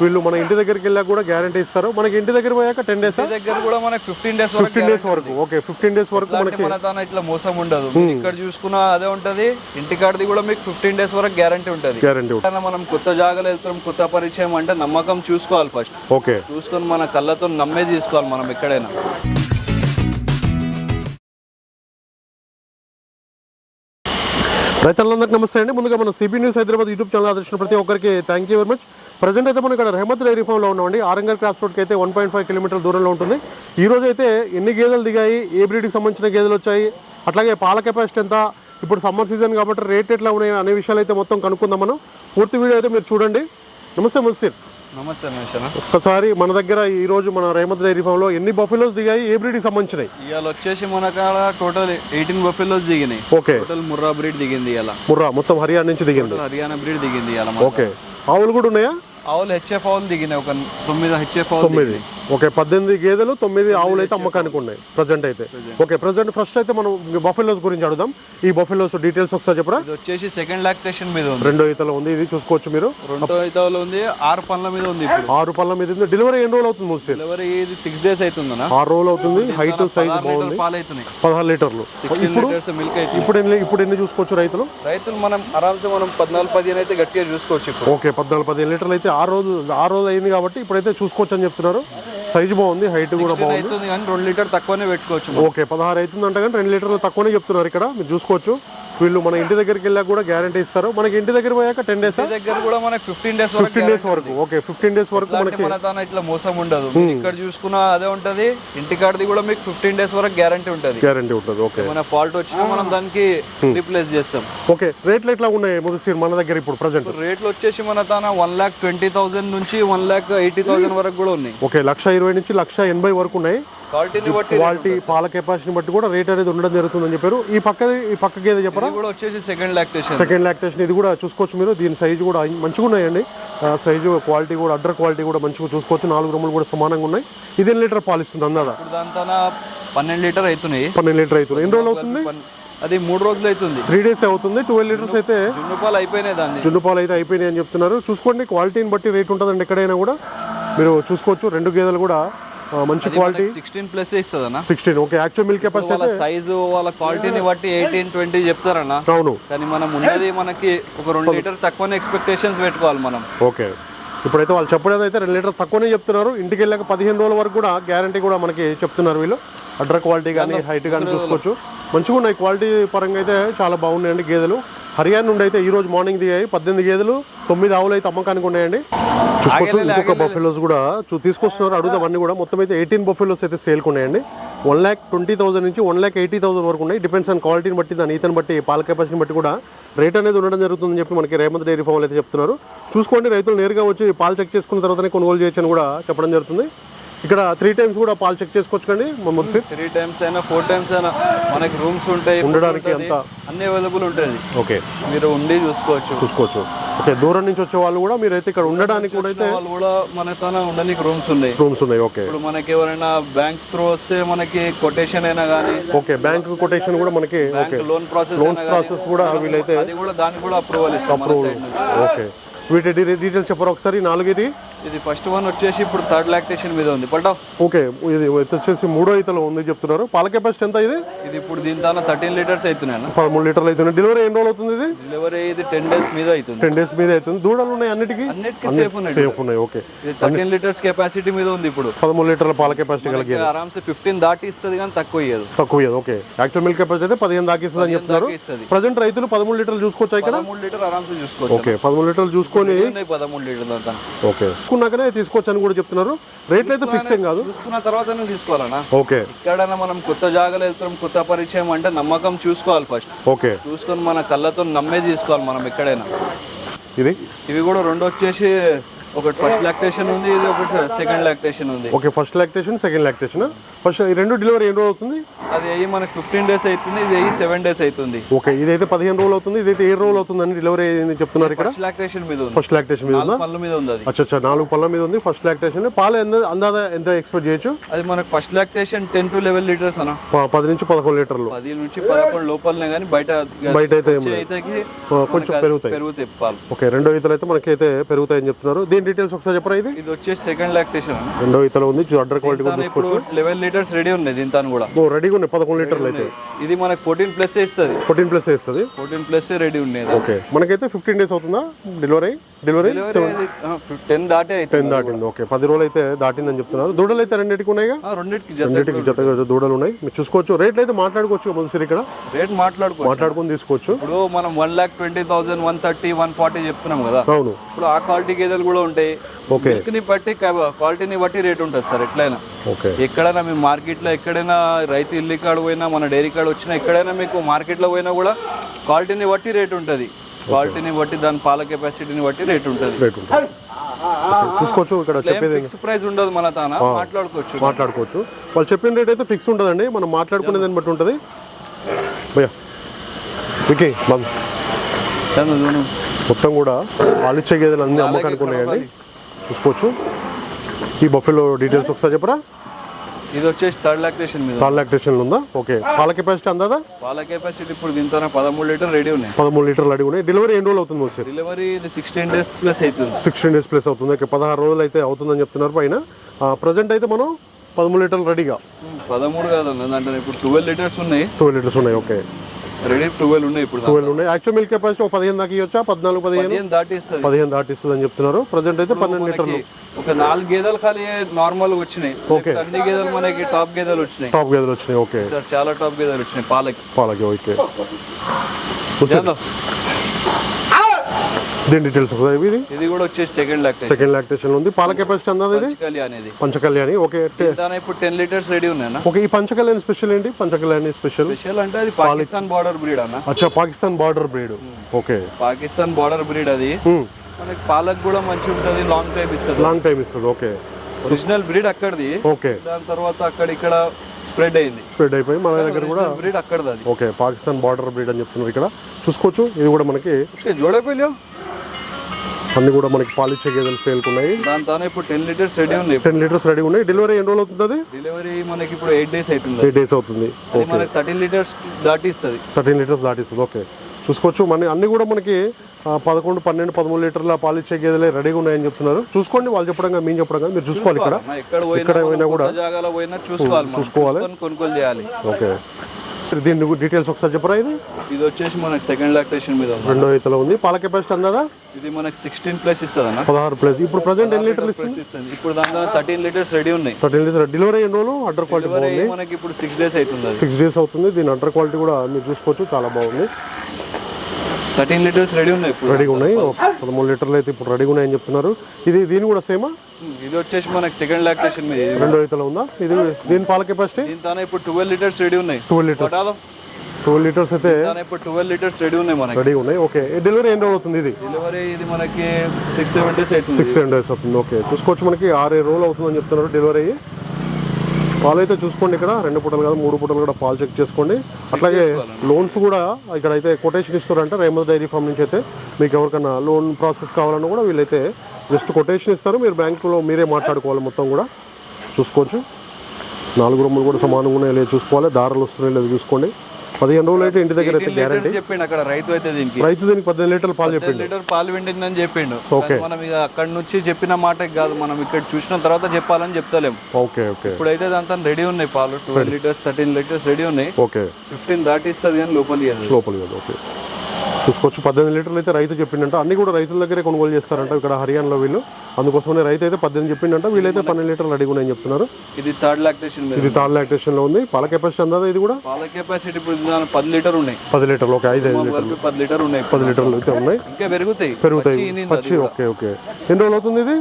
వీళ్ళు మన ఇంటి దగ్గరికి వెళ్ళాక కూడా గ్యారంటీ ఇస్తారు. మనకి ఇంటి దగ్గర పోయాక టెన్ డేస్ ఇంటి దగ్గర కూడా మనకి ఫిఫ్టీన్ డేస్ వరకు ఫిఫ్టీన్ డేస్ వరకు. ఓకే ఫిఫ్టీన్ డేస్ వరకు అంటే మన తాన ఇట్లా మోసం ఉండదు. మీరు ఇక్కడ చూసుకున్నా అదే ఉంటది. ఇంటికాడది కూడా మీకు ఫిఫ్టీన్ డేస్ వరకు గ్యారంటీ ఉంటది. గ్యారంటీ మనం కొత్త జాగాలు వెళ్తాం కొత్త పరిచయం అంటే నమ్మకం చూసుకోవాలి ఫస్ట్ ఓకే చూసుకొని మన కళ్ళతో నమ్మే తీసుకోవాలి మనం ఎక్కడైనా. రైతులందరికీ నమస్తే అండి. ముందుగా మన CB news Hyderabad YouTube channel ఆదర్శించిన ప్రతి ఒక్కరికి thank you very much present అయితే మనం ఇక్కడ రెహమత్ డైరీ ఫామ్లో ఉన్నామండి. ఆరంగర్ క్రాస్ రోడ్కి అయితే వన్ పాయింట్ ఫైవ్ కిలోమీటర్ల దూరంలో ఉంటుంది. ఈ రోజు అయితే ఎన్ని గేదెలు దిగాయి ఏ బ్రీడ్కి సంబంధించిన గేదెలు వచ్చాయి అట్లాగే పాల కెపాసిటీ ఎంత ఇప్పుడు సమ్మర్ సీజన్ కాబట్టి రేట్ ఎట్లా ఉన్నాయి అనే విషయాలు అయితే మొత్తం కనుక్కుందాం మనం. పూర్తి వీడియో అయితే మీరు చూడండి. నమస్తే మున్సిర్. నమస్తే రమేష్ ఒక్కసారి మన దగ్గర ఈ రోజు మన రెహమత్ డైరీ ఫామ్లో ఎన్ని బఫెలోస్ దిగాయి ఏ బ్రీడ్కి సంబంధించినాయి? ఇవాళ వచ్చేసి మన కాడ టోటల్ ఎయిటీన్ బఫెలోస్ దిగినాయి. ఓకే. టోటల్ ముర్రా బ్రీడ్ దిగింది ఇవాళ. ముర్రా మొత్తం హర్యానా నుంచి దిగింది. హర్యానా బ్రీడ్ దిగింది ఇవాళ మన ఓకే. ఆవులు కూడా ఉన్నాయా? ఆవులు హెచ్ఎఫ్ ఆవులు దిగినాయి. ఒక తొమ్మిది హెచ్ఎఫ్ ఆవులు తొమ్మిది. ఓకే పద్దెనిమిది గేదెలు తొమ్మిది ఆవులు అయితే అమ్మకానికి ఉన్నాయి ప్రజెంట్ అయితే. ఓకే ప్రజెంట్ ఫస్ట్ అయితే మనం బఫెలోస్ గురించి అడుగుదాం. ఈ బఫెలోస్ డీటెయిల్స్ ఒకసారి చెప్పరా. ఇది వచ్చేసి సెకండ్ లాక్టేషన్ మీద ఉంది. రెండో ఈతలో ఉంది ఇది చూసుకోవచ్చు మీరు. రెండో ఇతలో ఉంది ఆరు పనుల మీద ఉంది ఇప్పుడు. ఆరు పళ్ళ మీద ఉంది. డెలివరీ ఎన్ని రోజులు అవుతుంది ముసి డెలివరీ ఇది సిక్స్ డేస్ అవుతుందనా ఆరు రోజులు అవుతుంది హైట్ సైజ్ బాగుంది. పదహారు లీటర్లు. లీటర్స్ మిల్క్ అవుతుంది. ఇప్పుడు ఎన్ని ఇప్పుడు ఎన్ని చూసుకోవచ్చు రైతులు? రైతులు మనం ఆరామ్సే మనం పద్నాలుగు పదిహేను అయితే గట్టిగా చూసుకోవచ్చు ఇప్పుడు. ఓకే పద్నాలుగు పదిహేను లీటర్లు అయితే ఆరు రోజు ఆరు రోజు అయింది కాబట్టి ఇప్పుడైతే చూసుకోవచ్చు అని చెప్తున్నారు. సైజ్ బాగుంది హైట్ కూడా బాగుంది. కానీ రెండు లీటర్ తక్కువనే పెట్టుకోవచ్చు. ఓకే పదహారు అవుతుంది అంటే కానీ రెండు లీటర్లు తక్కువనే చెప్తున్నారు ఇక్కడ. మీరు చూసుకోవచ్చు. వీళ్ళు మన ఇంటి దగ్గరికి వెళ్ళాక కూడా గ్యారంటీ ఇస్తారు. మనకి ఇంటి దగ్గర పోయాక టెన్ డేస్ ఇంటి దగ్గర కూడా మనకి ఫిఫ్టీన్ డేస్ వరకు ఫిఫ్టీన్ డేస్ వరకు. ఓకే ఫిఫ్టీన్ డేస్ వరకు మనకి మన ఇట్లా మోసం ఉండదు. మీరు ఇక్కడ చూసుకున్నా అదే ఉంటది. ఇంటికాడది కూడా మీకు ఫిఫ్టీన్ డేస్ వరకు గ్యారంటీ ఉంటది. గ్యారంటీ ఉంటుంది ఓకే మన ఫాల్ట్ వచ్చినా మనం దానికి రీప్లేస్ చేస్తాం. ఓకే రేట్లు ఎట్లా ఉన్నాయి ముదిసీర్ మన దగ్గర ఇప్పుడు ప్రజెంట్ రేట్లు వచ్చేసి మన తాన వన్ ల్యాక్ ట్వంటీ థౌసండ్ నుంచి వన్ ల్యాక్ ఎయిటీ థౌసండ్ వరకు కూడా ఉన్నాయి. ఓకే లక్ష ఇరవై నుంచి లక్ష ఎనభై వరకు ఉన్నాయి. క్వాలిటీని బట్టి క్వాలిటీ పాల కెపాసిటీని బట్టి కూడా రేట్ అనేది ఉండడం జరుగుతుందని చెప్పారు. ఈ పక్క ఈ పక్క గేదె చెప్పరా? కూడా వచ్చేసి సెకండ్ లాక్టేషన్ సెకండ్ లాక్టేషన్ ఇది కూడా చూసుకోవచ్చు మీరు. దీని సైజు కూడా మంచిగా ఉన్నాయండి. సైజు క్వాలిటీ కూడా అడ్డర్ క్వాలిటీ కూడా మంచిగా చూసుకోవచ్చు. నాలుగు రూములు కూడా సమానంగా ఉన్నాయి. ఇది ఎన్ని లీటర్ పాలు ఇస్తుంది అందాదా? తన పన్నెండు లీటర్ అవుతున్నాయి పన్నెండు లీటర్ అవుతుంది ఎన్ని రోజులు అవుతుంది? అది మూడు రోజులు అవుతుంది. త్రీ డేస్ అవుతుంది. ట్వెల్వ్ లీటర్స్ అయితే జున్ను పాలు అయిపోయినాయి దాన్ని. జున్ను పాలు అయితే అయిపోయినాయి అని చెప్తున్నారు. చూసుకోండి క్వాలిటీని బట్టి రేట్ ఉంటుందండి ఎక్కడైనా కూడా. మీరు చూసుకోవచ్చు రెండు గేదెలు కూడా మంచి క్వాలిటీ సిక్స్టీన్ ప్లస్ ఇస్తుంది అన్న sixteen okay actual milk capacity వాళ్ళ సైజు వాళ్ళ క్వాలిటీని బట్టి ఎయిటీన్ ట్వంటీ చెప్తారన్న. అవును. కానీ మనం ఉన్నది మనకి ఒక రెండు లీటర్ తక్కువనే ఎక్స్పెక్టేషన్స్ పెట్టుకోవాలి మనం. ఓకే ఇప్పుడైతే వాళ్ళు చెప్పడం అయితే రెండు లీటర్ తక్కువనే చెప్తున్నారు. ఇంటికి వెళ్ళాక పదిహేను రోజుల వరకు కూడా గ్యారంటీ కూడా మనకి చెప్తున్నారు వీళ్ళు. అడ్ర క్వాలిటీ కానీ హైట్ కానీ చూసుకోవచ్చు. మంచిగా ఉన్నాయి క్వాలిటీ పరంగా అయితే చాలా బాగున్నాయండి గేదెలు. హర్యానా నుండి అయితే ఈ రోజు మార్నింగ్ దిగాయి. పద్దెనిమిది గేదెలు తొమ్మిది ఆవులు అయితే అమ్మకానికి ఉన్నాయండి. చూసుకోవచ్చు ఇంకొక బఫెలోస్ కూడా చూ- తీసుకొస్తున్నారు. అడుగుదాం అన్ని కూడా. మొత్తం అయితే ఎయిటీన్ బఫెలోస్ అయితే సేల్కి ఉన్నాయండి. వన్ ల్యాక్ ట్వంటీ థౌసండ్ నుంచి వన్ ల్యాక్ ఎయిటీ థౌసండ్ వరకు ఉన్నాయి. డిపెండ్స్ ఆన్ క్వాలిటీని బట్టి దాని ఈతని బట్టి పాల కెపాసిటీని బట్టి కూడా రేట్ అనేది ఉండడం జరుగుతుందని చెప్పి మనకి రేమంత్ డైరీ ఫామ్ అయితే చెప్తున్నారు. చూసుకోండి రైతులు నేరుగా వచ్చి పాలు చెక్ చేసుకున్న తర్వాతనే కొనుగోలు చేయొచ్చు అని కూడా చెప్పడం జరుగుతుంది. ఇక్కడ త్రీ టైమ్స్ కూడా పాలు చెక్ చేసుకోవచ్చండి మున్సి త్రీ టైమ్స్ అయినా ఫోర్ టైమ్స్ అయినా మనకి రూమ్స్ ఉంటాయి ఉండడానికి అంతా. అన్ని అవైలబుల్ ఉంటుంది ఓకే. మీరు ఉండి చూసుకోవచ్చు. చూసుకోవచ్చు. ఓకే దూరం నుంచి వచ్చే వాళ్ళు కూడా మీరైతే ఇక్కడ ఉండడానికి కూడా అయితే వాళ్ళు కూడా మన తన ఉండడానికి రూమ్స్ ఉన్నాయి. రూమ్స్ ఉన్నాయి ఓకే. ఇప్పుడు మనకి ఎవరైనా బ్యాంక్ త్రూ వస్తే మనకి కొటేషన్ అయినా కానీ ఓకే బ్యాంక్ కొటేషన్ కూడా మనకి bank loan process loans process కూడా వీలైతే అది కూడా దానికి కూడా అప్రూవల్ ఇస్తాం నుంచి. ఓకే. వీటి డీటెయిల్స్ చెప్పరు ఒకసారి నాలుగేది? ఇది ఫస్ట్ వన్ వచ్చేసి ఇప్పుడు థర్డ్ లాక్టేషన్ మీద ఉంది. పల్టా ఓకే ఇది వచ్చేసి మూడో ఈతలో ఉంది చెప్తున్నారు. పాల కెపాసిటీ ఎంత ఇది? ఇది ఇప్పుడు దీని దాని థర్టీన్ లీటర్స్ అవుతున్నాయి పదమూడు లీటర్లు అవుతుంది డెలివరీ ఎన్ని రోజులు అవుతుంది ఇది? డెలివరీ ఇది టెన్ డేస్ మీద అవుతుంది. టెన్ డేస్ మీద అవుతుంది. దూడలు ఉన్నాయి అన్నిటికీ? అన్నిటికీ సేఫ్ ఉన్నాయి. సేఫ్ ఉన్నాయి. ఓకే. ఇది థర్టీన్ లీటర్స్ కెపాసిటీ మీద ఉంది ఇప్పుడు. పదమూడు లీటర్ల పాల కెపాసిటీ కలిగి ఆరామ్సే ఫిఫ్టీన్ దాటి ఇస్తుంది కానీ తక్కువ ఇయ్యదు. తక్కువ ఇయ్యదు. ఓకే. యాక్చువల్ మిల్క్ కెపాసిటీ అయితే పదిహేను దాకా ఇస్తుంది అని చెప్తున్నారు ప్రజెంట్ రైతులు పదమూడు లీటర్లు చూసుకోవచ్చా ఇక్కడ పదమూడు లీటర్ ఆరామ్సే చూసుకోవచ్చు. ఓకే. పదమూడు లీటర్లు చూసుకొని పదమూడు లీటర్ దాకా ఓకే. చూసుకున్నాకనే తీసుకోవచ్చు అని కూడా చెప్తున్నారు. రేట్లు అయితే ఫిక్స్ ఏం కాదు. చూసుకున్న తర్వాతనే తీసుకోవాలన్నా ఓకే. ఎక్కడైనా మనం కొత్త జాగాలు వెళ్తాం కొత్త పరిచయం అంటే నమ్మకం చూసుకోవాలి ఫస్ట్ ఓకే. చూసుకొని మన కళ్ళతో నమ్మే తీసుకోవాలి మనం ఎక్కడైనా. ఇది? ఇవి కూడా రెండు వచ్చేసి ఒకటి ఫస్ట్ లాక్టేషన్ ఉంది ఇది ఒకటి సెకండ్ లాక్టేషన్ ఉంది. Okay first lactation second lactation first ఈ రెండు డెలివరీ ఎన్ని రోజులు అవుతుంది? అది అయ్యి మనకి ఫిఫ్టీన్ డేస్ అవుతుంది ఇది అయ్యి సెవెన్ డేస్ అవుతుంది ఓకే ఇదైతే పదిహేను రోజులు అవుతుంది ఇదైతే ఏడు రోజులు అవుతుందని డెలివరీ అయింది చెప్తున్నారు ఇక్కడ. ఫస్ట్ లాక్టేషన్ మీద ఉంది. ఫస్ట్ లాక్టేషన్ మీద ఉందా? పళ్ళ మీద ఉంది అది. అచ్చా అచ్చా నాలుగు పళ్ళ మీద ఉంది ఫస్ట్ లాక్టేషన్. పాలు ఎంత అందాదా ఎంత ఎక్స్పెక్ట్ చేయొచ్చు? అది మనకి first lactation ten to eleven litres అన్న. పది నుంచి పదకొండు లీటర్లు. పది నుంచి పదకొండు లోపలనే కానీ బయట బయట అయితే కొంచెం పెరుగుతాయి. పెరుగుతాయి పాలు. ఓకే రెండో ఈతలు అయితే మనకి అయితే పెరుగుతాయని చెప్తున్నారు. దీని డీటెయిల్స్ ఒకసారి చెప్పరా ఇది? ఇది వచ్చేసి సెకండ్ లాక్టేషన్ రెండో ఈతలు ఉంది udder quality eleven litres ready ఉన్నాయి దీంతో కూడా. ఓ రెడీగా ఉన్నాయి. పదకొండు లీటర్లు అయితే. ఇది మనకి ఫోర్టీన్ ప్లస్ ఇస్తుంది. ఫోర్టీన్ ప్లస్ వేస్తుంది ఫోర్టీన్ ప్లస్ రెడీ ఉండేది ఓకే. మనకైతే ఫిఫ్టీన్ డేస్ అవుతుందా? డెలివరీ? డెలివరీ? టెన్ దాటే టెన్ దాటింది. ఓకే. పది రోజులు అయితే దాటిందని చెప్తున్నారు. దూడలు అయితే రెండింటికి ఉన్నాయిగా? ఆ, రెండింటికి రెండింటికి జతగా దూడలు ఉన్నాయి మీరు చూసుకోవచ్చు. రేట్లు అయితే మాట్లాడుకోవచ్చు ముందు ఇక్కడ. రేట్ మాట్లాడుకో మాట్లాడుకొని తీసుకోవచ్చు. ఇప్పుడు మనం one lakh twenty thousand one thirty one forty చెప్తున్నాం కదా. అవును. ఇప్పుడు ఆ క్వాలిటీ గేదెలు కూడా ఉంటాయి. ఓకే. ని బట్టి క్వాలిటీని బట్టి రేట్ ఉంటుంది సార్ ఎట్లయినా. ఓకే. ఎక్కడైనా మీ మార్కెట్లో ఎక్కడైనా రైతు ఇల్లు కాడ పోయినా మన డైరీ కాడ వచ్చినా ఎక్కడైనా మీకు మార్కెట్లో పోయినా కూడా క్వాలిటీని బట్టి రేట్ ఉంటుంది. క్వాలిటీని బట్టి దాని పాల కెపాసిటీని బట్టి రేట్ ఉంటుంది. చూసుకోవచ్చు ఇక్కడ చెప్పేది ఫిక్స్ ప్రైస్ ఉండదు మన తాన. మాట్లాడుకోవచ్చు. మాట్లాడుకోవచ్చు. వాళ్ళు చెప్పిన రేట్ అయితే ఫిక్స్ ఉంటుందండి. మనం మాట్లాడుకునే దాన్ని బట్టి ఉంటుంది. భయ్యా. వికీ. మొత్తం కూడా పాలిచ్చే గేదెలు అన్ని అమ్మకానికి ఉన్నాయండి చూసుకోవచ్చు. ఈ బఫెలో డీటెయిల్స్ ఒకసారి చెప్పరా? ఇది వచ్చేసి థర్డ్ లాక్టేషన్ మీద. థర్డ్ లాక్టేషన్ ఉందా? ఓకే. పాల కెపాసిటీ అందాదా? పాల కెపాసిటీ ఇప్పుడు దీంతో పదమూడు లీటర్ రెడీ ఉన్నాయి. పదమూడు లీటర్లు అడిగి ఉన్నాయి. డెలివరీ ఎన్ని రోజులు అవుతుంది సార్ డెలివరీ ఇది సిక్స్టీన్ డేస్ ప్లస్ అవుతుంది. సిక్స్టీన్ డేస్ ప్లస్ అవుతుంది. ఓకే పదహారు రోజులు అయితే అవుతుందని చెప్తున్నారు. పైన ప్రజెంట్ అయితే మనం పదమూడు లీటర్లు రెడీగా. పదమూడు కాదన్న దాంట్లో ఇప్పుడు ట్వెల్వ్ లీటర్స్ ఉన్నాయి. ట్వెల్వ్ లీటర్స్ ఉన్నాయి. ఓకే. రెడీ ట్వెల్వ్ ఉన్నాయి ఇప్పుడు. ట్వెల్వ్ ఉన్నాయి. యాక్చువల్ మిల్క్ కెపాసిటీ ఒక పదిహేను దాకా ఇవ్వచ్చా? పద్నాలుగు పదిహేను? దాటిస్తుంది. పదిహేను దాటిస్తుంది అని చెప్తున్నారు. ప్రజెంట్ అయితే పన్నెండు లీటర్లు. ఒక నాలుగు గేదెలు ఖాళీ నార్మల్ వచ్చినాయి. అన్ని గేదెలు మనకి టాప్ గేదెలు వచ్చినాయి. టాప్ గేదెలు వచ్చినాయి. ఓకే సార్ చాలా టాప్ గేదెలు వచ్చినాయి. పాలకి. పాలకి ఓకే. దీని డీటెయిల్స్ ఇది. ఇది కూడా వచ్చేసి సెకండ్ లాక్టేషన్ సెకండ్ లాక్టేషన్ ఉంది. పాల కెపాసిటీ అందా ఇది? పంచకళ్యాణి. ఓకే. ఇప్పుడు టెన్ లీటర్స్ రెడీ ఉన్నాయన్న? ఓకే ఈ పంచకళ్యాణి స్పెషల్ ఏంటి? పంచకల్యాణి స్పెషల్ స్పెషల్ అంటే అది పాకిస్తాన్ బార్డర్ బ్రీడ్ అన్న. అచ్చా Pakistan border breed hmm. Okay. Pakistan border breed అది. Hmm. మనకి పాలకు కూడా మంచి ఉంటుంది లాంగ్ టైం ఇస్తుంది. లాంగ్ టైం ఇస్తుంది ఓకే. ఒరిజినల్ బ్రీడ్ అక్కడిది. ఓకే. దాని తర్వాత అక్కడ ఇక్కడ స్ప్రెడ్ అయింది. స్ప్రెడ్ అయిపోయి మన దగ్గర కూడా బ్రీడ్ అక్కడ ఓకే పాకిస్తాన్ బార్డర్ బ్రీడ్ అని చెప్తున్నారు ఇక్కడ. చూసుకోవచ్చు. ఇది కూడా మనకి జోడైపోయి అన్ని కూడా మనకి పాలిచ్చే గేదెలు సేల్కి ఉన్నాయి ఇప్పుడు టెన్ లీటర్స్ రెడీ ఉన్నాయి. టెన్ లీటర్స్ రెడీ ఉన్నాయి. డెలివరీ ఎన్ని రోజులు అవుతుంది డెలివరీ మనకి ఇప్పుడు ఎయిట్ డేస్ అవుతుంది ఎయిట్ డేస్ అవుతుంది. మనకి థర్టీన్ లీటర్స్ దాటిస్తుంది. థర్టీన్ లీటర్స్ దాటిస్తుంది. ఓకే చూసుకోవచ్చు. మన అన్ని కూడా మనకి పదకొండు పన్నెండు పదమూడు లీటర్ల పాలిచ్చే గేదెలే రెడీగా ఉన్నాయని చెప్తున్నారు. చూసుకోండి. వాళ్ళు చెప్పడం కాదు, మేము చెప్పడం కాదు, మీరు చూసుకోవాలి ఇక్కడ. ఎక్కడ పోయినా కూడా చూసుకోవాలి చూసుకొని కొనుగోలు చేయాలి. ఓకే దీని డీటెయిల్స్ ఒకసారి చెప్పరా ఇది? ఇది వచ్చేసి మనకి సెకండ్ లాక్టేషన్ మీద ఉంది. రెండో ఈతలో ఉంది. పాల కెపాసిటీ అందాదా? ఇది మనకి సిక్స్టీన్ ప్లస్ ఇస్తుంది అన్న పదహారు ప్లస్ ఇప్పుడు ప్రజెంట్ ఎన్ని లీటర్లు ప్లస్ ఇస్తుంది? ఇప్పుడు దాంట్లో థర్టీన్ లీటర్స్ రెడీ ఉన్నాయి. థర్టీన్ లీటర్ డెలివరీ ఎన్ని రోజులు? అడ్డర్ క్వాలిటీ డెలివరీ మనకి ఇప్పుడు సిక్స్ డేస్ అవుతుంది అది. సిక్స్ డేస్ అవుతుంది. దీని అడ్డర్ క్వాలిటీ కూడా మీరు చూసుకోవచ్చు. చాలా బాగుంది. థర్టీన్ లీటర్స్ రెడీ ఉన్నాయి ఇప్పుడు. రెడీగా ఉన్నాయి? పదమూడు లీటర్లు అయితే ఇప్పుడు రెడీగా ఉన్నాయని చెప్తున్నారు. ఇది దీని కూడా సేమా? ఇది వచ్చేసి మనకి సెకండ్ లాక్టేషన్ మీద. రెండో ఈతలో ఉందా? ఇది దీని పాల కెపాసిటీ దీని ఇప్పుడు ట్వెల్వ్ లీటర్స్ రెడీ ఉన్నాయి. Twelve litres. ట్వెల్వ్ లీటర్స్ అయితే ఇప్పుడు ట్వెల్వ్ లీటర్స్ రెడీ ఉన్నాయి మనకి. రెడీగా ఉన్నాయి. ఓకే. డెలివరీ ఎన్ని రోజులు అవుతుంది ఇది? డెలివరీ ఇది మనకి సిక్స్ సెవెన్ డేస్ అవుతుంది. సిక్స్ సెవెన్ డేస్ అవుతుంది. ఓకే. చూసుకోవచ్చు మనకి. ఆరు రోజులు అవుతుందని చెప్తున్నారు డెలివరీ పాలు అయితే చూసుకోండి ఇక్కడ. రెండు పూటలు కాదు మూడు పూటలు కూడా పాలు చెక్ చేసుకోండి. అట్లాగే లోన్స్ కూడా ఇక్కడ అయితే కొటేషన్ ఇస్తారంటే రేమల్ డైరీ ఫామ్ నుంచి అయితే. మీకు ఎవరికైనా లోన్ ప్రాసెస్ కావాలన్నా కూడా వీళ్ళైతే జస్ట్ కొటేషన్ ఇస్తారు. మీరు బ్యాంకులో మీరే మాట్లాడుకోవాలి మొత్తం కూడా. చూసుకోవచ్చు. నాలుగు రూములు కూడా సమానంగా ఉన్నాయి లేదు చూసుకోవాలి. దారాలు వస్తున్నాయి లేదు చూసుకోండి. పదిహేను రోజులు అయితే ఇంటి దగ్గర అయితే గ్యారంటీ చెప్పిండు అక్కడ రైతు అయితే దీనికి. రైతు దీనికి పద్దెనిమిది లీటర్లు పాలు చెప్పింది లీటర్ పాలు వెండిందని చెప్పిండు. కానీ మనం ఇక అక్కడ నుంచి చెప్పిన మాటకి కాదు మనం ఇక్కడ చూసిన తర్వాత చెప్పాలని చెప్తలేము ఓకే ఓకే ఇప్పుడైతే దాంతో రెడీ ఉన్నాయి పాలు twelve litres thirteen litres ready ఉన్నాయి. ఓకే ఫిఫ్టీన్ దాటిస్తుంది కానీ లోపలి లోపలి ఓకే చూసుకోవచ్చు పద్దెనిమిది లీటర్లు అయితే రైతు చెప్పిండంట. అన్ని కూడా రైతుల దగ్గరే కొనుగోలు చేస్తారంట ఇక్కడ హర్యానాలో వీళ్ళు. అందుకోసమే రైతు అయితే పద్దెనిమిది చెప్పిండంట. వీళ్ళైతే పన్నెండు లీటర్లు అడిగి ఉన్నాయని చెప్తున్నారు. ఇది థర్డ్ లాక్టేషన్ ఇది థర్డ్ లాక్టేషన్లో ఉంది. పాల కెపాసిటీ అందా ఇది కూడా? పాల కెపాసిటీ ఇప్పుడు పది లీటర్ ఉన్నాయి. పది లీటర్లు. ఓకే ఐదు ఐదు లీటర్లు. పది లీటర్ ఉన్నాయి. పది లీటర్లు అయితే ఉన్నాయి. ఇంకా పెరుగుతాయి. పెరుగుతాయి. పచ్చి ఓకే ఓకే. ఎన్ని రోజులు అవుతుంది ఇది?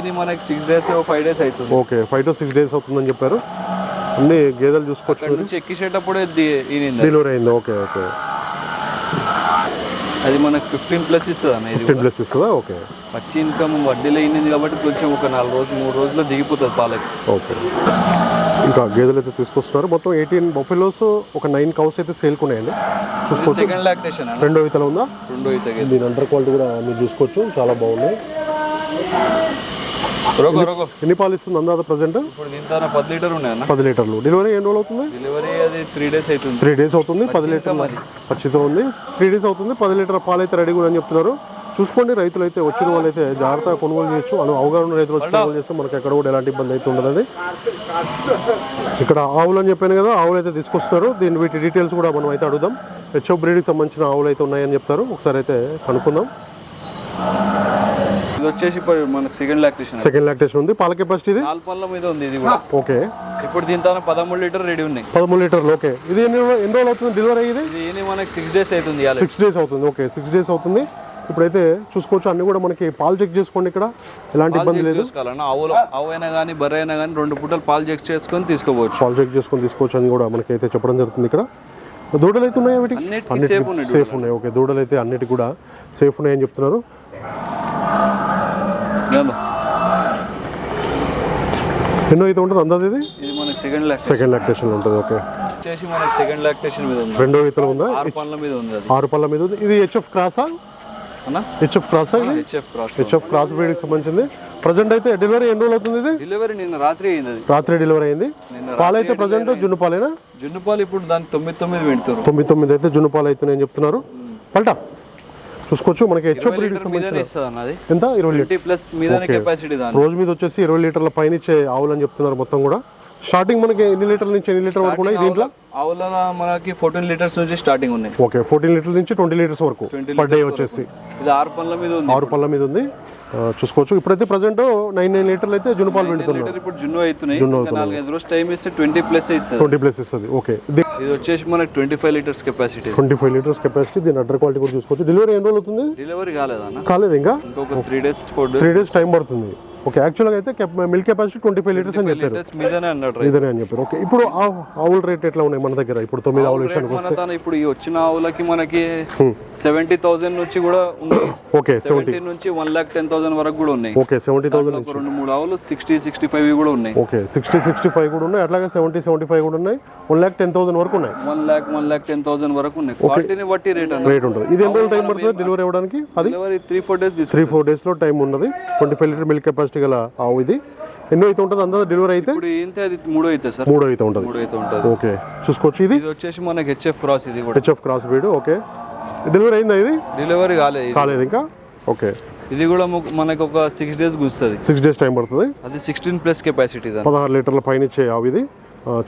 ఇది మనకి సిక్స్ డేస్ ఫైవ్ డేస్ అవుతుంది. Okay five to six days అవుతుందని చెప్పారు. అన్ని గేదెలు చూసుకోవచ్చు ఎక్కిసేటప్పుడే డెలివరీ అయింది. Okay okay. అది మనకి ఫిఫ్టీన్ ప్లస్ ఇస్తుంది అన్న? ఇది ఫిఫ్టీన్ ప్లస్ ఇస్తుందా? ఓకే. పచ్చి ఇన్కమ్ వడ్డీలో అయినది కాబట్టి కొంచెం ఒక నాలుగు రోజులు మూడు రోజుల్లో దిగిపోతుంది పాలకి. ఓకే. ఇంకా గేదెలు అయితే తీసుకొస్తున్నారు. మొత్తం ఎయిటీన్ బొఫెలోస్ ఒక నైన్ కౌస్ అయితే సేల్కి ఉన్నాయండి చూసుకోవచ్చు. సెకండ్ లాక్టేషన్ రెండో ఇతల ఉందా? రెండో గేదె. దీని అండర్ క్వాలిటీ కూడా మీరు చూసుకోవచ్చు. చాలా బాగున్నాయి. ఎన్ని పాలు ఇస్తుంది అందాద ప్రజెంట్? ఇప్పుడు దీంతో పది లీటర్ ఉన్నాయి పది లీటర్లు. డెలివరీ ఎన్ని రోజులు అవుతుంది? డెలివరీ అది త్రీ డేస్ అవుతుంది. త్రీ డేస్ అవుతుంది పది పచ్చితో ఉంది. త్రీ డేస్ అవుతుంది పది లీటర్ పాలు అయితే రెడీగా అని చెప్తున్నారు. చూసుకోండి రైతులు అయితే వచ్చిన వాళ్ళు అయితే జాగ్రత్తగా కొనుగోలు చేయొచ్చు. అను అవగాహన రైతులు వచ్చి కొనుగోలు చేస్తే మనకి ఎక్కడ కూడా ఎలాంటి ఇబ్బంది అయితే ఉండదండి ఇక్కడ ఆవులు అని చెప్పాను కదా ఆవులు అయితే తీసుకొస్తారు దీని వీటి డీటెయిల్స్ కూడా మనం అయితే అడుగుదాం. హెచ్ఓ బ్రీడ్కి సంబంధించిన ఆవులు అయితే ఉన్నాయని చెప్తారు. ఒకసారి అయితే కనుక్కుందాం. ఇది వచ్చేసి మనకి సెకండ్ లాక్టేషన్ సెకండ్ లాక్టేషన్ ఉంది. పాల కెపాసిటీ ఇది? నాలుగు పళ్ళ మీద ఉంది ఇది కూడా. ఓకే ఇప్పుడు దీంతో పదమూడు లీటర్ రెడీ ఉన్నాయి. పదమూడు లీటర్లు ఓకే ఇది ఎన్ని ఎన్ని రోజులు అవుతుంది డెలివరీ అయ్యేది ఇది? మనకి సిక్స్ డేస్ అవుతుంది సిక్స్ డేస్ అవుతుంది ఓకే సిక్స్ డేస్ అవుతుంది. ఇప్పుడైతే చూసుకోవచ్చు అన్ని కూడా మనకి పాలు చెక్ చేసుకోండి ఇక్కడ. ఎలాంటి ఇబ్బంది లేదు. చేసుకోవాలన్న ఆవులు ఆవు అయినా కానీ బర్రె అయినా కానీ రెండు పూటలు పాలు చెక్ చేసుకొని తీసుకోవచ్చు పాలు చెక్ చేసుకొని తీసుకోవచ్చు అని కూడా మనకి అయితే చెప్పడం జరుగుతుంది ఇక్కడ. దూడలు అయితే ఉన్నాయా వీటికి? సేఫ్ ఉన్నాయి ఓకే దూడలు. అయితే అన్నిటికి కూడా సేఫ్ ఉన్నాయని చెప్తున్నారు? ఎన్నో అయితే ఉంటుంది అందాది ఇది? ఇది మనకి సెకండ్ లాక్టేషన్ సెకండ్ లాక్టేషన్ ఉంటుంది ఓకే వచ్చేసి మనకి సెకండ్ లాక్టేషన్ మీద ఉంది. రెండో ఇతలు ఉందా? ఆరు పళ్ళ మీద ఉంది అది. ఆరు పళ్ళ మీద ఉంది. ఇది హెచ్ఎఫ్ క్రాసా హెచ్ఎఫ్ క్రాసా ఇది? హెచ్ఎఫ్ క్రాస్ హెచ్ఎఫ్ క్రాస్ బ్రీడ్కి సంబంధించింది. ప్రజెంట్ అయితే డెలివరీ ఎన్ని రోజులు అవుతుంది ఇది? డెలివరీ నిన్న రాత్రి అయింది రాత్రి డెలివరీ అయింది. పాలైతే ప్రజెంట్ జున్ను పాలేనా జున్ను పాలు ఇప్పుడు దాని తొమ్మిది తొమ్మిది పెడుతారు తొమ్మిది తొమ్మిది అయితే జున్ను పాలు అవుతున్నాయని చెప్తున్నారు. పల్టా. చూసుకోవచ్చు. మనకి హెచ్ఎఫ్ ఎంత? ఇరవై లీటర్. ప్లస్ మీదనే కెపాసిటీ రోజు మీద వచ్చేసి ఇరవై లీటర్ల పైన ఇచ్చే ఆవులు అని చెప్తున్నారు మొత్తం కూడా. స్టార్టింగ్ మనకి ఎన్ని లీటర్ల నుంచి ఎన్ని లీటర్ వరకు ఉన్నాయి దీంట్లో? ఆవుల మనకి ఫోర్టీన్ లీటర్స్ నుంచి స్టార్టింగ్ ఉన్నాయి. ఓకే ఫోర్టీన్ లీటర్ నుంచి ట్వంటీ లీటర్స్ వరకు 20 పర్ డే వచ్చేసి. ఇది ఆరు పళ్ళ మీద ఉంది ఆరు పళ్ళ మీద ఉంది. చూసుకోవచ్చు. ఇప్పుడైతే ప్రజెంట్ నైన్ నైన్ లీటర్లు అయితే జున్ను పాలు పెడుతున్నారు. లీటర్ ఇప్పుడు జున్ను అవుతున్నాయి. నాలుగైదు రోజు టైం ఇస్తే ట్వంటీ ప్లస్ ఇస్తుంది. ట్వంటీ ప్లస్ ఇస్తుంది. ఓకే. ఇది వచ్చేసి మనకి twenty five litres capacity twenty five litres capacity దీని అడ్డర్ క్వాలిటీ కూడా చూసుకోవచ్చు. డెలివరీ ఎన్ని రోజులు అవుతుంది? డెలివరీ కాలేదన్న? కాలేదు ఇంకా? ఇంకొక three days four days three days time పడుతుంది. ఓకే యాక్చువల్గా అయితే milk capacity twenty five litres అని చెప్పారు. ఇదనే అని చెప్పారు. ఓకే ఇప్పుడు ఆవు ఆవుల రేట్ ఎట్లా ఉన్నాయి మన దగ్గర? ఇప్పుడు తొమ్మిది ఆవుల విషయానికి ఇప్పుడు ఈ వచ్చిన ఆవులకి మనకి సెవెంటీ థౌసండ్ నుంచి కూడా ఉన్నాయి ఓకే సెవెంటీ నుంచి వన్ లాక్ టెన్ థౌసండ్ వరకు కూడా ఉన్నాయి. ఓకే సెవెంటీ థౌసండ్ రెండు మూడు ఆవులు సిక్స్టీ సిక్స్టీ ఫైవ్ కూడా ఉన్నాయి. ఓకే సిక్స్టీ సిక్స్టీ ఫైవ్ కూడా ఉన్నాయి. అట్లాగే సెవెంటీ సెవెంటీ ఫైవ్ కూడా ఉన్నాయి. వన్ ల్యాక్ టెన్ థౌసండ్ వరకు ఉన్నాయి. One lakh one lakh ten thousand వరకు ఉన్నాయి. క్వాలిటీని బట్టి రేట్ రేట్ ఉంటుంది. ఇది రోజులు టైం పడుతుంది డెలివరీ అవ్వడానికి? అది? Delivery three four days three four డేస్లో టైం ఉన్నది. Twenty five litre milk capacity గల ఆవు ఇది. ఎన్నో అయితే ఉంటుంది? అందరూ డెలివరీ అయితే? ఇప్పుడు ఏంటి అది మూడో అవుతుంది సార్. మూడో అయితే ఉంటుంది. మూడో అయితే ఉంటుంది. ఓకే. చూసుకోవచ్చు ఇది. ఇది వచ్చేసి మనకి హెచ్ఎఫ్ క్రాస్ ఇది కూడా. HF cross breed okay. Delivery అయిందా ఇది? డెలివరీ కాలేదు. కాలేదు ఇంకా? ఓకే. ఇది కూడా మనకి ఒక సిక్స్ డేస్ గుస్తుంది సిక్స్ డేస్ టైం పడుతుంది. అది సిక్స్టీన్ ప్లస్ కెపాసిటీ పదహారు లీటర్ల పైన ఇచ్చే ఆవు ఇది.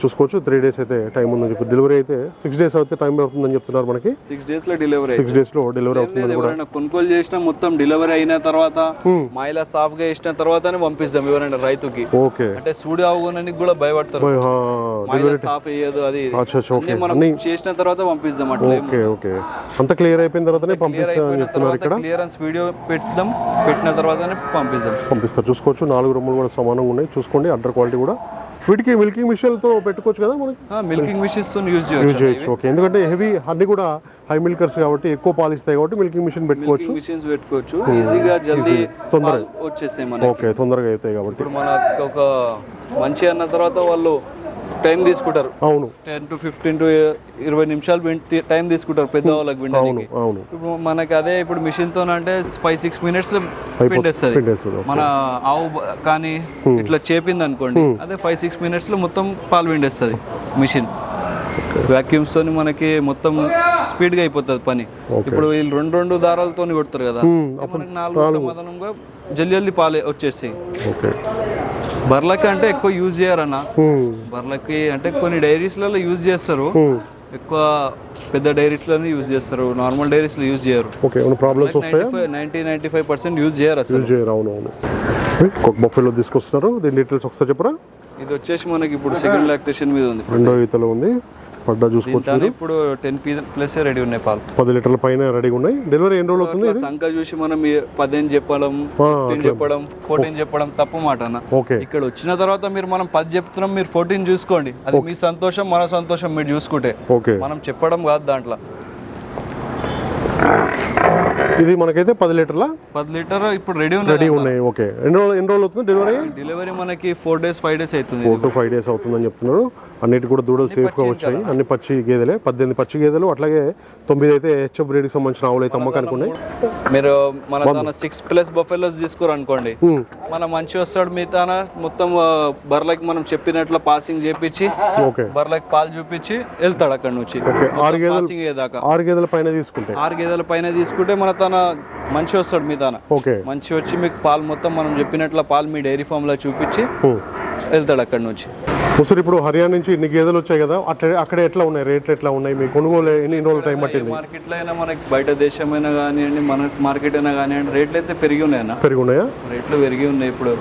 చూసుకోవచ్చు. త్రీ డేస్ అయితే టైం ఉందని చెప్పి. డెలివరీ అయితే సిక్స్ డేస్ అయితే టైం పడుతుందని చెప్తున్నారు మనకి. సిక్స్ డేస్లో డెలివరీ సిక్స్ డేస్లో డెలివరీ అవుతుంది ఎవరైనా కొనుగోలు చేసినా మొత్తం డెలివరీ అయిన తర్వాత మాయిలా సాఫ్గా ఇచ్చిన తర్వాతనే పంపిస్తాం ఎవరైనా రైతుకి. ఓకే అంటే సూడి ఆవుకోనని కూడా భయపడతారు. సాఫ్ అయ్యదు అది మనం చేసిన తర్వాత పంపిస్తాం అట్లా ఓకే ఓకే అంత క్లియర్ అయిపోయిన తర్వాతనే అయిపోయిన చెప్తున్నారు ఇక్కడ. క్లియరెన్స్ వీడియో పెడదాం పెట్టిన తర్వాతనే పంపిస్తాం. పంపిస్తారు చూసుకోవచ్చు. నాలుగు రొమ్ములు కూడా సమానంగా ఉన్నాయి. చూసుకోండి. అడ్డర్ క్వాలిటీ కూడా. వీటికి మిల్కింగ్ మిషన్తో పెట్టుకోవచ్చు కదా మనకి? మిల్కింగ్ మిషన్స్తో యూజ్ యూజ్ చేయొచ్చు ఓకే ఎందుకంటే హెవీ అన్ని కూడా హై మిల్కర్స్ కాబట్టి ఎక్కువ పాలు ఇస్తాయి కాబట్టి మిల్కింగ్ మిషన్ పెట్టుకోవచ్చు. మిల్కింగ్ మిషన్స్ పెట్టుకోవచ్చు. ఈజీగా జల్దీ పాలు వచ్చేస్తాయి మనకి. ఓకే తొందరగా అవుతాయి కాబట్టి. ఇప్పుడు మనకు ఒక మంచి అన్న తర్వాత వాళ్ళు టైం తీసుకుంటారు. అవును. టెన్ టు ఫిఫ్టీన్ టు ఇరవై నిమిషాలు టైం తీసుకుంటారు పెద్ద వాళ్ళకి అవును. ఇప్పుడు మనకి అదే ఇప్పుడు మిషన్తో అంటే ఫైవ్ సిక్స్ మినిట్స్ పిండేస్తుంది మన ఆవు కానీ ఇట్లా చేపింది అనుకోండి అదే ఫైవ్ సిక్స్ మినిట్స్లో మొత్తం పాలు పిండేస్తుంది మిషన్ వాక్యూమ్స్ తోని మనకి మొత్తం స్పీడ్గా అయిపోతుంది పని. ఇప్పుడు వీళ్ళు రెండు రెండు దారాలతో కొడతారు కదా మనకి నాలుగు సమాధానంగా జల్ది జల్ది పాలు వచ్చేస్తాయి. ఓకే. బర్లకి అంటే ఎక్కువ యూజ్ చేయరన్న. బర్లకి అంటే కొన్ని డైరీస్లలో యూజ్ చేస్తారు. ఎక్కువ పెద్ద డైరీస్లోనే యూజ్ చేస్తారు. నార్మల్ డైరీస్లో యూజ్ చేయరు. ఓకే ఏమైనా ప్రాబ్లమ్స్ వస్తాయా? నైంటీ ఫైవ్ పర్సెంట్ యూజ్ చేయరు అసలు. యూజ్ చేయరు అవును అవును. ఒక బొఫెలో తీసుకొస్తున్నారు. దీని డీటెయిల్స్ ఒకసారి చెప్పరా? ఇది వచ్చేసి మనకి ఇప్పుడు సెకండ్ లాక్టేషన్ మీద ఉంది. రెండో ఈతలో ఉంది. పడ్డా చూసుకోవచ్చు ఇప్పుడు టెన్ ప్లస్ రెడీ ఉన్నాయి పాలు. పది లీటర్ల పైన రెడీగా ఉన్నాయి. డెలివరీ ఎన్ని రోజులు అవుతుంది సంఖ్య చూసి మనం పదిహేను చెప్పడం చెప్పడం. ఫోర్టీన్ చెప్పడం తప్పు మాట అన్న. ఓకే. ఇక్కడ వచ్చిన తర్వాత మీరు మనం పది చెప్తున్నాం మీరు ఫోర్టీన్ చూసుకోండి. అది మీ సంతోషం మన సంతోషం మీరు చూసుకుంటే. ఓకే. మనం చెప్పడం కాదు దాంట్లో. ఇది మనకైతే పది లీటర్ల పది లీటర్ ఇప్పుడు రెడీ ఉన్నది రెడీ ఉన్నాయి. ఓకే. ఎన్ని రోజులు ఎన్ని రోజులు అవుతుంది డెలివరీ డెలివరీ మనకి ఫోర్ డేస్ ఫైవ్ డేస్ అవుతుంది ఫోర్ టు ఫైవ్ డేస్ అవుతుందని చెప్తున్నారు. అన్నిటి కూడా దూడలు సేఫ్గా వచ్చాయి. అన్ని పచ్చి గేదెలే పద్దెనిమిది పచ్చి గేదెలు అట్లాగే తొమ్మిది అయితే హెచ్ఎఫ్ బ్రీడ్కి సంబంధించిన ఆవులు అయితే అమ్మకానికి ఉన్నాయి. మీరు మన సిక్స్ ప్లస్ బఫెలోస్ తీసుకోరు అనుకోండి ఉమ్, మన మంచి వస్తాడు మీ తన మొత్తం ఆ, బర్రెలకి మనం చెప్పినట్లు పాసింగ్ చేపించి ఓకే. బర్రెలకి పాలు చూపించి వెళ్తాడు అక్కడ నుంచి. ఆరు గేదెలు పాసింగ్ అయ్యేదాకా ఆరు గేదెల పైన తీసుకుంటే? ఆరు గేదెల పైన తీసుకుంటే మన తన మంచి వస్తాడు మీ తన మంచి వచ్చి మీకు పాలు మొత్తం మనం చెప్పినట్లు పాలు మీ డైరీ ఫామ్లో చూపించి. వెళ్తాడు అక్కడ నుంచి. ముసరు ఇప్పుడు హర్యానా నుంచి ఇన్ని గేదెలు వచ్చాయి కదా అట్లా అక్కడ ఎట్లా ఉన్నాయి? రేట్లు ఎట్లా ఉన్నాయి? మీ కొనుగోలు ఎన్ని రోజులు టైం పట్టింది? మార్కెట్లో అయినా మనకి బయట దేశమైనా కానివ్వండి మన మార్కెట్ అయినా కానివ్వండి రేట్లు అయితే పెరిగి ఉన్నాయన్న పెరిగి ఉన్నాయా రేట్లు పెరిగి ఉన్నాయి ఇప్పుడు.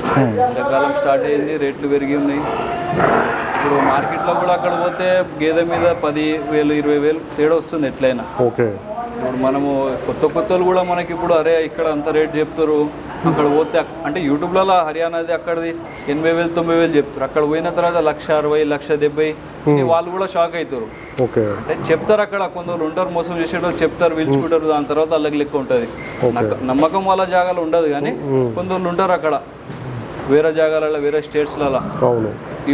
ఎండాకాలం స్టార్ట్ అయింది రేట్లు పెరిగి ఉన్నాయి. ఇప్పుడు మార్కెట్లో కూడా అక్కడ పోతే గేదె మీద పది వేలు ఇరవై వేలు తేడా వస్తుంది ఎట్లయినా. ఓకే. ఇప్పుడు మనము కొత్త కొత్తలు కూడా మనకి ఇప్పుడు అరే ఇక్కడ అంత రేట్ చెప్తారు. అక్కడ పోతే అంటే యూట్యూబ్లలో హర్యానాది అక్కడది ఎనభై వేలు తొంభై వేలు చెప్తారు. అక్కడ పోయిన తర్వాత లక్ష అరవై లక్ష డెబ్బై ఈ వాళ్ళు కూడా షాక్ అవుతారు అంటే చెప్తారు అక్కడ కొందరు ఉంటారు మోసం చేసేటోళ్ళు చెప్తారు పిలుచుకుంటారు దాని తర్వాత వాళ్ళకి లెక్క ఉంటుంది. నమ్మకం వాళ్ళ జాగాలో ఉండదు కానీ కొందరు ఉంటారు అక్కడ. వేరే జాగాలలో వేరే స్టేట్స్లలో.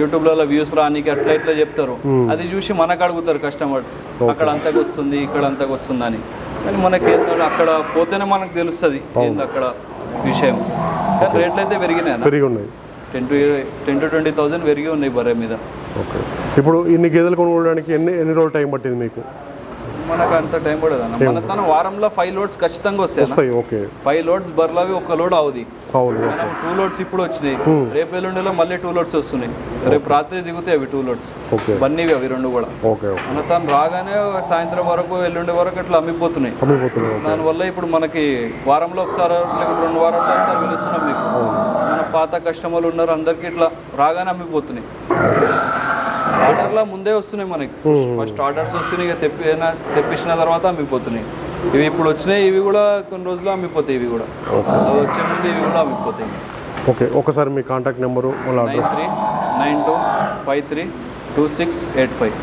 యూట్యూబ్లలో వ్యూస్ రానికి అట్లా ఇట్లా చెప్తారు. అది చూసి మనకు అడుగుతారు కస్టమర్స్ అక్కడ అంతకు వస్తుంది ఇక్కడ అంతకు వస్తుంది అని కానీ మనకి అక్కడ పోతేనే మనకు తెలుస్తుంది ఏంది అక్కడ. విషయం. కానీ రేట్లు అయితే పెరిగినాయి పెరిగి ఉన్నాయి ten to ten to twenty thousand పెరిగి ఉన్నాయి బర్రె మీద. ఓకే. ఇప్పుడు ఇన్ని గేదెలు కొనుక్కోవడానికి ఎన్ని ఎన్ని రోజులు టైం పట్టింది మీకు? మనకు అంత టైం పడదు అన్న. మన తన వారంలో ఫైవ్ లోడ్స్ ఖచ్చితంగా వస్తాయి ఓకే. ఫైవ్ లోడ్స్ బర్లవి ఒక లోడ్ అవుది మనం టూ లోడ్స్ ఇప్పుడు వచ్చినాయి. రేపు ఎల్లుండిలో మళ్ళీ టూ లోడ్స్ వస్తున్నాయి. రేపు రాత్రి దిగుతాయి అవి టూ లోడ్స్ బన్నీవి అవి రెండు కూడా. మన తను రాగానే సాయంత్రం వరకు ఎల్లుండి వరకు అట్లా అమ్మిపోతున్నాయి. అమ్మిపోతున్నాయి దానివల్ల ఇప్పుడు మనకి వారంలో ఒకసారి లేకపోతే రెండు వారాల్లో ఒకసారి పిలుస్తున్నాం మీకు. మన పాత కస్టమర్లు ఉన్నారు అందరికి ఇట్లా రాగానే అమ్మిపోతున్నాయి. ఆర్డర్లో ముందే వస్తున్నాయి మనకి. ఫస్ట్ ఆర్డర్స్ వస్తున్నాయి ఇక తెప్పిన తెప్పించిన తర్వాత అమ్మిపోతున్నాయి. ఇవి ఇప్పుడు వచ్చినాయి ఇవి కూడా కొన్ని రోజులు అమ్మిపోతాయి ఇవి కూడా. వచ్చే ముందు ఇవి కూడా అమ్మిపోతాయి. ఓకే ఒకసారి మీ contact number nine three nine two five three two six eight five.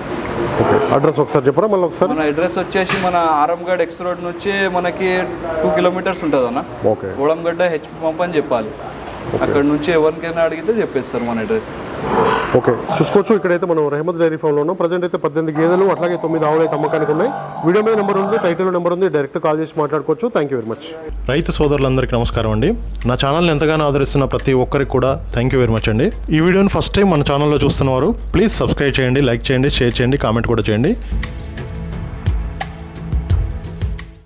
Address ఒకసారి చెప్పరా మళ్ళీ ఒకసారి? మన అడ్రస్ వచ్చేసి మన ఆరంగడ్ ఎక్స్ రోడ్ నుంచి మనకి టూ కిలోమీటర్స్ ఉంటుంది అన్న ఓకే. గోడంగడ్డ హెచ్పి పంప్ అని చెప్పాలి. అక్కడ నుంచి ఎవరికైనా అడిగితే చెప్పేస్తారు మన అడ్రస్. ఓకే చూసుకోవచ్చు. ఇక్కడైతే మనం రెహమద్ డైరీ ఫామ్లో ఉన్నాం. ప్రజెంట్ అయితే పద్దెనిమిది గేదెలు అట్లాగే తొమ్మిది ఆవులు అయితే అమ్మకానికి ఉన్నాయి. వీడియో మీద నెంబర్ ఉంది టైటిల్ నెంబర్ ఉంది డైరెక్ట్ కాల్ చేసి మాట్లాడుకోవచ్చు. థ్యాంక్ యూ వెరీ మచ్ రైతు సోదరులందరికీ నమస్కారం అండి. నా ఛానల్ని ఎంతగానో ఆదరిస్తున్న ప్రతి ఒక్కరికి కూడా థ్యాంక్ యూ వెరీ మచ్ అండి. ఈ వీడియోని ఫస్ట్ టైం మన ఛానల్లో చూస్తున్నవారు ప్లీజ్ సబ్స్క్రైబ్ చేయండి లైక్ చేయండి షేర్ చేయండి కామెంట్ కూడా చేయండి.